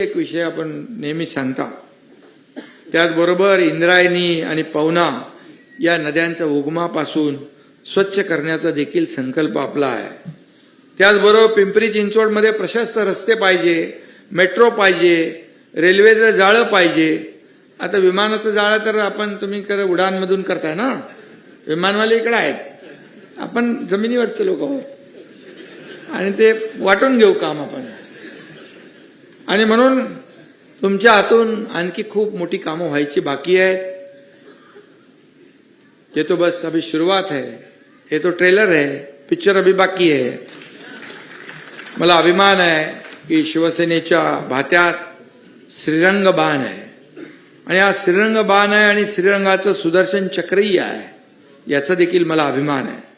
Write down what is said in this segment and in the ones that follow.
एक विषय आपण नेहमी सांगता. त्याचबरोबर इंद्रायणी आणि पवना या नद्यांचा उगमापासून स्वच्छ करण्याचा देखील संकल्प आपला आहे. त्याचबरोबर पिंपरी चिंचवडमध्ये प्रशस्त रस्ते पाहिजे मेट्रो पाहिजे रेल्वेचं जाळं पाहिजे. आता विमानाचं जाळं तर आपण तुम्ही कधी उडानमधून करताय ना? विमानवाले इकडे आहेत. आपण जमिनीवरचे लोक आहोत. आणि ते वाटून घेऊ काम आपण. आणि म्हणून तुमच्या हातून आणखी खूप मोठी कामं व्हायची बाकी आहेत. ये तो बस अभी शुरुआत है. ये तो ट्रेलर है. पिक्चर अभी बाकी है. मला अभिमान आहे की शिवसेनेच्या भात्यात श्रीरंग बाण आहे आणि हा श्रीरंग बाण आहे आणि श्रीरंगाचं सुदर्शन चक्रही आहे. याचा देखील मला अभिमान आहे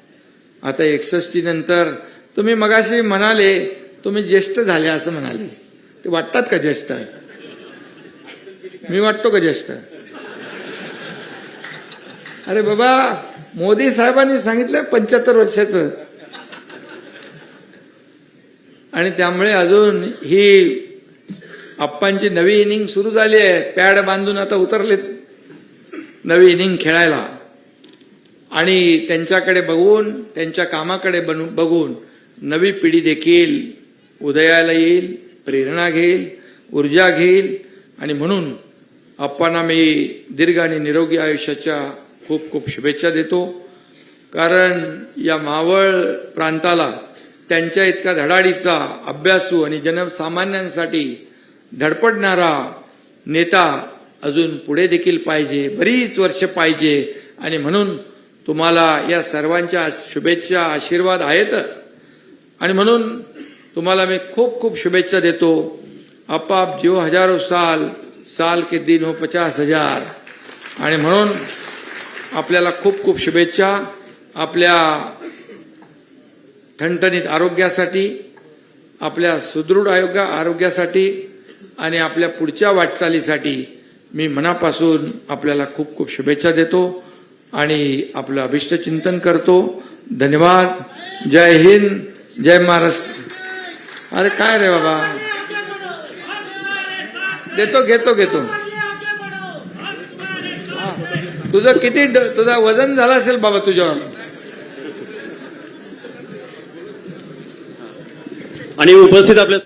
आता एकसष्टी नंतर तुम्ही मगाशी म्हणाले तुम्ही ज्येष्ठ झाले असं म्हणाले. ते वाटतात का ज्येष्ठ? मी वाटतो का ज्येष्ठ? अरे बाबा मोदी साहेबांनी सांगितलं पंच्याहत्तर वर्षाचं. आणि त्यामुळे अजून ही आप्पांची नवी इनिंग सुरू झाली आहे. पॅड बांधून आता उतरलेत नवी इनिंग खेळायला. आणि त्यांच्याकडे बघून त्यांच्या कामाकडे बनू बघून नवी पिढी देखील उदयाला येईल. प्रेरणा घेईल ऊर्जा घेईल आणि म्हणून आप्पांना मी दीर्घ आणि निरोगी आयुष्याच्या खूप खूप शुभेच्छा देतो. कारण या मावळ प्रांताला त्यांच्या इतका धडाडीचा अभ्यासू आणि जनसामान्यांसाठी धडपडणारा नेता अजून पुढे देखील पाहिजे बरीच वर्ष पाहिजे आणि म्हणून तुम्हाला या सर्वांच्या शुभेच्छा आशीर्वाद आहेत. आणि म्हणून तुम्हाला मी खूप खूप शुभेच्छा देतो। आपाप जीव हजारो साल साल के दिन हो पचास हजार। आणि म्हणून आपल्याला खूप खूप शुभेच्छा आपल्या ठणठणीत आरोग्यासाठी आपल्या सुदृढ आरोग्य आरोग्यासाठी आणि आपल्या पुढच्या वाटचालीसाठी मी मनापासून आपल्याला खूप खूप शुभेच्छा देतो आणि आपलं अभिष्ट चिंतन करतो. धन्यवाद. जय हिंद. जय महाराष्ट्र. अरे काय रे बाबा? देतो घेतो घेतो. तुझं किती तुझा वजन झालं असेल बाबा तुझ्यावर. आणि उपस्थित आपल्या